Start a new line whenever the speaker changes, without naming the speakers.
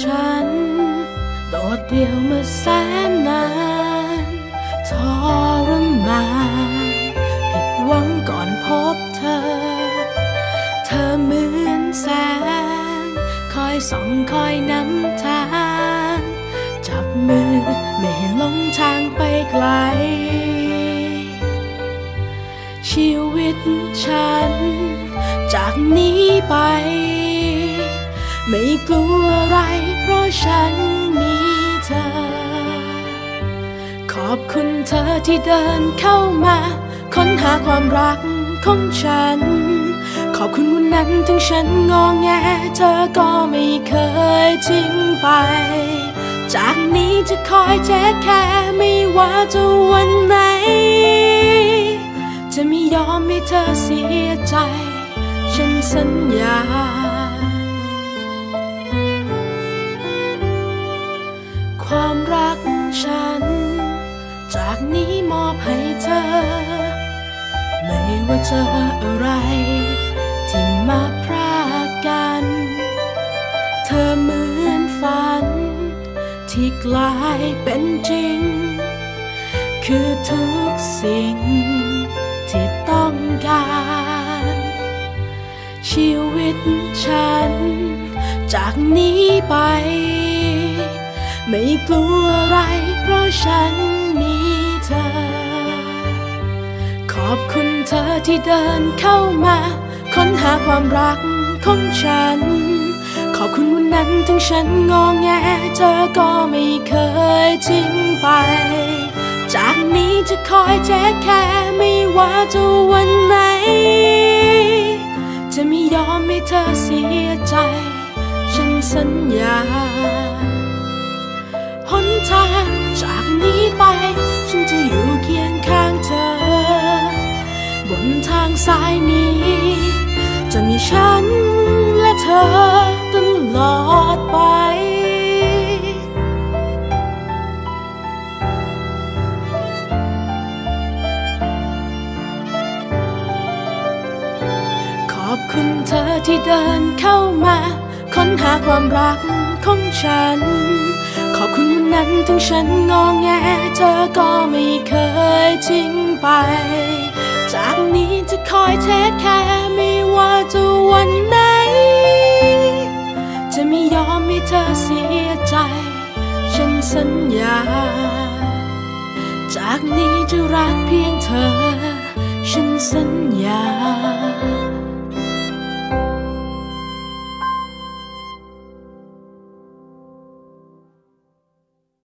ฉัน โดดเดี่ยวมาแสนนานทรมานผิดหวังก่อนพบเธอ เธอเหมือนแสง คอยส่องคอยนำทาง จับมือไม่ให้หลงทางไปไกล ชีวิตฉัน จากนี้ไป กลัวอะไร เพราะฉันมีเธอ ขอบคุณเธอที่เดินเข้ามา ค้นหาความรักของฉัน ขอบคุณวันนั้นถึงฉันงองแง เธอก็ไม่เคยทิ้งไป จากนี้จะคอยแจ๊แค่ไม่ว่าจะวันไหน จะไม่ยอมให้เธอเสียใจ ฉันสัญญา ความรักฉัน จากนี้มอบให้เธอ ไม่ว่าเจออะไร ที่มาพรากกัน เธอเหมือนฝัน ที่กลายเป็นจริง คือทุกสิ่งที่ต้องการ ชีวิตฉัน จากนี้ไป ไม่กลัวอะไร เพราะฉันมีเธอ ขอบคุณเธอที่เดินเข้ามา ค้นหาความรักของฉัน ขอบคุณวันนั้นถึงฉันงองแง เธอก็ไม่เคยทิ้งไป จากนี้จะคอยแจ๊แค่ไม่ว่าจะวันไหน จะไม่ยอมให้เธอเสียใจ ฉันสัญญา นทางสายนี้ จะมีฉันและเธอตลอดไป ขอบคุณเธอที่เดินเข้ามา ค้นหาความรักของฉัน ขอบคุณวันนั้นถึงฉันงองแง เธอก็ไม่เคยทิ้งไป คอยเทคแคร์ไม่ว่าจะวันไหน จะไม่ยอมให้เธอเสียใจ ฉันสัญญา จากนี้จะรักเพียงเธอ ฉันสัญญา